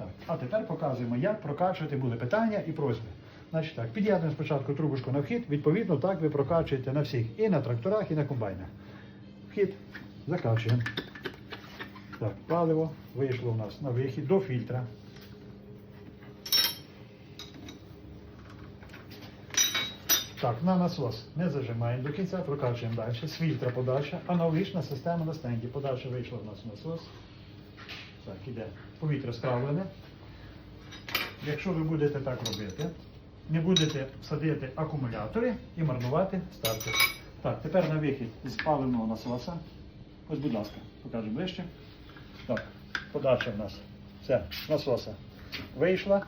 Так. А тепер показуємо, як прокачувати були питання і просьби. Значить так, під'єднуємо спочатку трубочку на вхід, відповідно, так ви прокачуєте на всіх, і на тракторах, і на комбайнах. Вхід, закачуємо. Так, паливо вийшло у нас на вихід до фільтра. Так, на насос не зажимаємо до кінця, прокачуємо далі. З фільтра подача, аналогічна система на стенді. Подача вийшла у нас в насос. Так, іде повітря стравлене. Якщо ви будете так робити, не будете садити акумулятори і марнувати стартер. Так, тепер на вихід із паливного насоса. Ось, будь ласка, покажу ближче. Так, подача в нас. Все, насоса вийшла.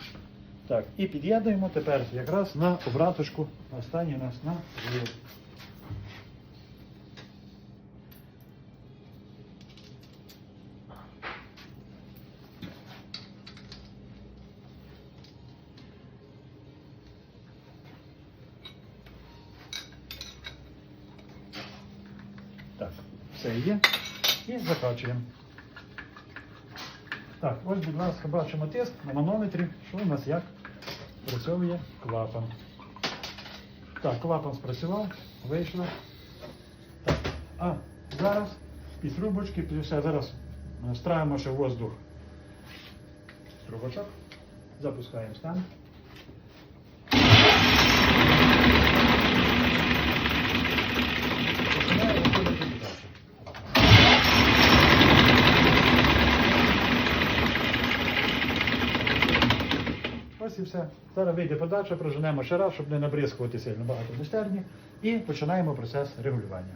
Так, і під'єднуємо тепер якраз на обраточку. Останній у нас на злів. Так, все є. І закачуємо. Так, ось, будь ласка, бачимо тиск на манометрі, що у нас як працює клапан. Так, клапан спрацював, вийшло. Так, а зараз під трубочки, під все, зараз стравимо ще воздух трубочок. Запускаємо стан. Ось і все. Зараз вийде подача, проженемо ще раз, щоб не набризкувати сильно багато майстерні. І починаємо процес регулювання.